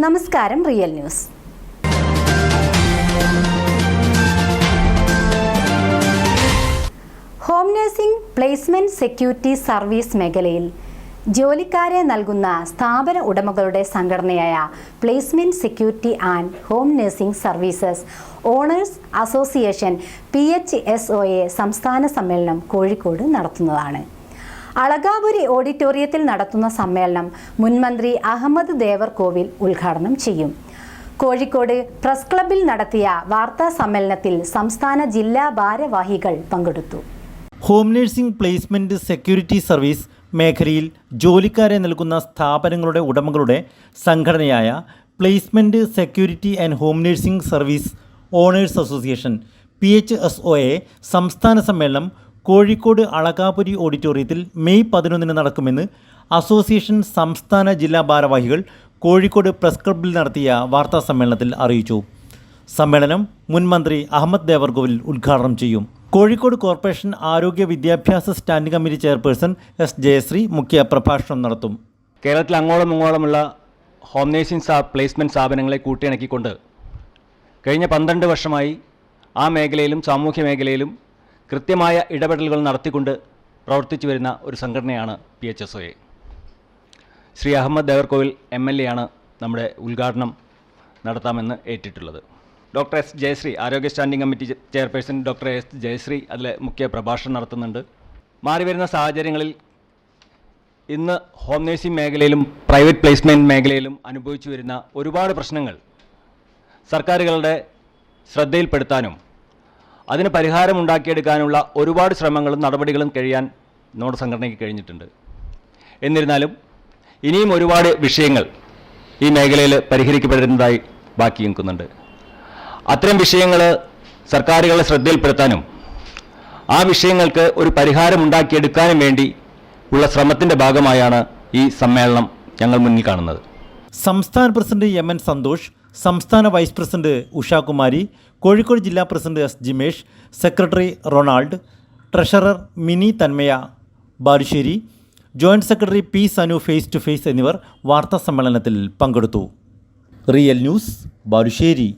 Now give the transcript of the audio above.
നമസ്കാരം real news. Home nursing placement security service മേഖലയിൽ ജോലിക്കാരെ നൽകുന്ന സ്ഥാപന ഉടമകളുടെ സംഘടനയായ placement security and home nursing services owners association P H S O A സംസ്ഥാന സമ്മേളനം കോഴിക്കോട് നടത്തുന്നതാണ്. അളകാപുരി ഓഡിറ്റോറിയത്തിൽ നടത്തുന്ന സമ്മേളനം മുൻമന്ത്രി അഹമ്മദ് ദേവർകോവിൽ ഉദ്ഘാടനം ചെയ്യും. കോഴിക്കോട് പ്രസ് ക്ലബിൽ നടത്തിയ വാർത്താ സമ്മേളനത്തിൽ സംസ്ഥാന ജില്ലാ ഭാരവാഹികൾ പങ്കെടുത്തു. Home nursing placement security service മേഖലയിൽ ജോലിക്കാരെ നൽകുന്ന സ്ഥാപനങ്ങളുടെ ഉടമകളുടെ സംഘടനയായ placement security and home nursing service owners association P H S O A സംസ്ഥാന സമ്മേളനം കോഴിക്കോട് അളകാപുരി ഓഡിറ്റോറിയത്തിൽ മെയ് പതിനൊന്നിന് നടക്കുമെന്ന് അസോസിയേഷൻ സംസ്ഥാന ജില്ലാ ഭാരവാഹികൾ കോഴിക്കോട് പ്രസ് ക്ലബ്ബിൽ നടത്തിയ വാർത്താ സമ്മേളനത്തിൽ അറിയിച്ചു. സമ്മേളനം മുൻ മന്ത്രി അഹമ്മദ് ദേവർഗോവിൽ ഉദ്ഘാടനം ചെയ്യും. കോഴിക്കോട് കോർപ്പറേഷൻ ആരോഗ്യ വിദ്യാഭ്യാസ standing committee chairperson S Jayasree മുഖ്യ പ്രഭാഷണം നടത്തും. കേരളത്തിൽ അങ്ങോളം ഇങ്ങോളമുള്ള ഹോം നേഴ്സിംഗ് പ്ലേസ്മെന്റ് സ്ഥാപനങ്ങളെ കൂട്ടിയിണക്കിക്കൊണ്ട് കഴിഞ്ഞ പന്ത്രണ്ട് വർഷമായി ആ മേഖലയിലും സാമൂഹ്യ മേഖലയിലും കൃത്യമായ ഇടപെടലുകൾ നടത്തിക്കൊണ്ട് പ്രവർത്തിച്ചു വരുന്ന ഒരു സംഘടനയാണ് P H S O A Shri Ahammed Devarkovil M L A ആണ് നമ്മുടെ ഉദ്ഘാടനം നടത്താമെന്ന് ഏറ്റിട്ടുള്ളത്. ഡോക്ടർ എസ് ജയശ്രീ ആരോഗ്യ standing committee chairperson doctor S Jayasree അതിലെ മുഖ്യ പ്രഭാഷണം നടത്തുന്നുണ്ട്. മാറി വരുന്ന സാഹചര്യങ്ങളിൽ ഇന്ന് ഹോം നേഴ്സിംഗ് മേഖലയിലും പ്രൈവറ്റ് പ്ലേസ്മെന്റ് മേഖലയിലും അനുഭവിച്ചു വരുന്ന ഒരുപാട് പ്രശ്നങ്ങൾ സർക്കാരുകളുടെ ശ്രദ്ധയിൽപ്പെടുത്താനും അതിന് പരിഹാരം ഉണ്ടാക്കിയെടുക്കാനുള്ള ഒരുപാട് ശ്രമങ്ങളും നടപടികളും കഴിയാൻ നമ്മുടെ സംഘടനയ്ക്ക് കഴിഞ്ഞിട്ടുണ്ട്. എന്നിരുന്നാലും ഇനിയും ഒരുപാട് വിഷയങ്ങൾ ഈ മേഖലയിൽ പരിഹരിക്കപ്പെടുന്നതായി ബാക്കി നിൽക്കുന്നുണ്ട്. അത്തരം വിഷയങ്ങൾ സർക്കാരുകളെ ശ്രദ്ധയിൽപ്പെടുത്താനും ആ വിഷയങ്ങൾക്ക് ഒരു പരിഹാരമുണ്ടാക്കിയെടുക്കാനും വേണ്ടി ഉള്ള ശ്രമത്തിന്റെ ഭാഗമായാണ് ഈ സമ്മേളനം ഞങ്ങൾ മുന്നിൽ കാണുന്നത്. സംസ്ഥാന പ്രസിഡന്റ് എം എൻ സന്തോഷ് സംസ്ഥാന വൈസ് പ്രസിഡന്റ് ഉഷാകുമാരി കോഴിക്കോട് ജില്ലാ president S Jimesh secretary Ronald treasurer Mini Thanmaya Balussery joint secretary P Sanu face to face എന്നിവർ വാർത്താ സമ്മേളനത്തിൽ പങ്കെടുത്തു. Real news Balussery.